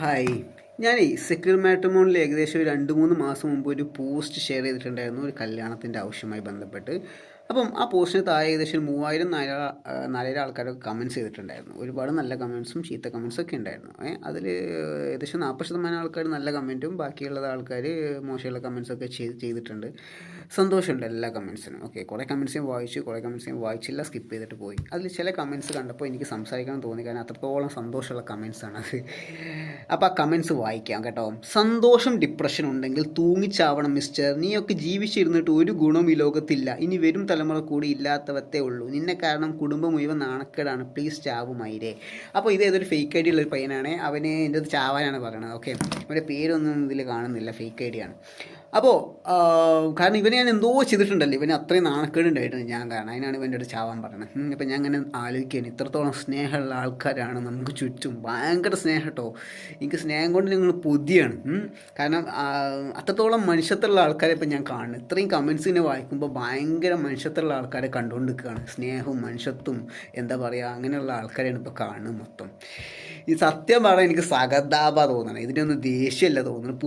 ภัย ഞാനേ സെക്യൂർ മാട്രിമോണിൽ ഏകദേശം ഒരു രണ്ട് മൂന്ന് മാസം മുമ്പ് ഒരു പോസ്റ്റ് ഷെയർ ചെയ്തിട്ടുണ്ടായിരുന്നു ഒരു കല്യാണത്തിന്റെ ആവശ്യമായി ബന്ധപ്പെട്ട്. അപ്പം ആ പോസ്റ്റിന് താഴെ ഏകദേശം മൂവായിരം നാല നാലായിരം ആൾക്കാരൊക്കെ കമൻസ് ചെയ്തിട്ടുണ്ടായിരുന്നു. ഒരുപാട് നല്ല കമൻസും ചീത്ത കമൻസും ഒക്കെ ഉണ്ടായിരുന്നു. ഏ അതിൽ ഏകദേശം നാൽപ്പത് ശതമാനം ആൾക്കാർ നല്ല കമന്റും ബാക്കിയുള്ള ആൾക്കാർ മോശമുള്ള കമൻസൊക്കെ ചെയ്ത് ചെയ്തിട്ടുണ്ട്. സന്തോഷമുണ്ട് എല്ലാ കമൻസിനും ഓക്കെ കുറേ കമന്റ്സ് ഞാൻ വായിച്ചു കുറേ കമന്റ്സ് ഞാൻ വായിച്ചില്ല സ്കിപ്പ് ചെയ്തിട്ട് പോയി. അതിൽ ചില കമൻസ് കണ്ടപ്പോൾ എനിക്ക് സംസാരിക്കാൻ തോന്നി. കാരണം അത്രത്തോളം സന്തോഷമുള്ള കമൻസാണ് അത് അപ്പോൾ ആ കമൻസ് കമന്റ്സ് വായിക്കാം കേട്ടോ. സന്തോഷം ഡിപ്രഷൻ ഉണ്ടെങ്കിൽ തൂങ്ങിച്ചാവണം മിസ്റ്റർ നീയൊക്കെ ജീവിച്ചിരുന്നിട്ട് ഒരു ഗുണവും ഈ ലോകത്തില്ല. ഇനി വരും തലമുറ കൂടി ഇല്ലാത്തവത്തേ ഉള്ളൂ. നിന്നെ കാരണം കുടുംബം മുഴുവൻ നാണക്കേടാണ്. പ്ലീസ് ചാവുമായിരേ അപ്പോൾ ഇത് ഏതൊരു ഫേക്ക് ഐ ഡി ഉള്ളൊരു പയ്യനാണ്. അവനെ എന്റെ അത് ചാവാനാണ് പറയണത് ഓക്കെ അവന്റെ പേരൊന്നും ഇതിൽ കാണുന്നില്ല ഫേക്ക് ഐ ഡി ആണ്. അപ്പോൾ കാരണം ഇവനെ ഞാൻ എന്തോ ചെയ്തിട്ടുണ്ടല്ലോ. ഇവന് അത്രയും നാണക്കേടുണ്ടായിട്ടുണ്ട് ഞാൻ കാരണം അതിനാണ് ഇവന്റെ അടുത്ത് ചാവാൻ പറയുന്നത് ഇപ്പം ഞാൻ അങ്ങനെ ആലോചിക്കുകയാണ്. ഇത്രത്തോളം സ്നേഹമുള്ള ആൾക്കാരാണ് നമുക്ക് ചുറ്റും. ഭയങ്കര സ്നേഹം കേട്ടോ. എനിക്ക് സ്നേഹം കൊണ്ട് നിങ്ങൾ പുതിയാണ്. കാരണം അത്രത്തോളം മനുഷ്യത്തുള്ള ആൾക്കാരെ ഇപ്പം ഞാൻ കാണുന്നു. ഇത്രയും കമൻസിനെ വായിക്കുമ്പോൾ ഭയങ്കര മനുഷ്യത്തുള്ള ആൾക്കാരെ കണ്ടുകൊണ്ട് നിൽക്കുകയാണ് സ്നേഹവും മനുഷ്യത്വം എന്താ പറയുക അങ്ങനെയുള്ള ആൾക്കാരെയാണ് ഇപ്പോൾ കാണുന്നത് മൊത്തം. ഈ സത്യം പറയാൻ എനിക്ക് സഹതാപ തോന്നണം. ഇതിനൊന്നും ദേഷ്യമല്ല തോന്നുന്നത്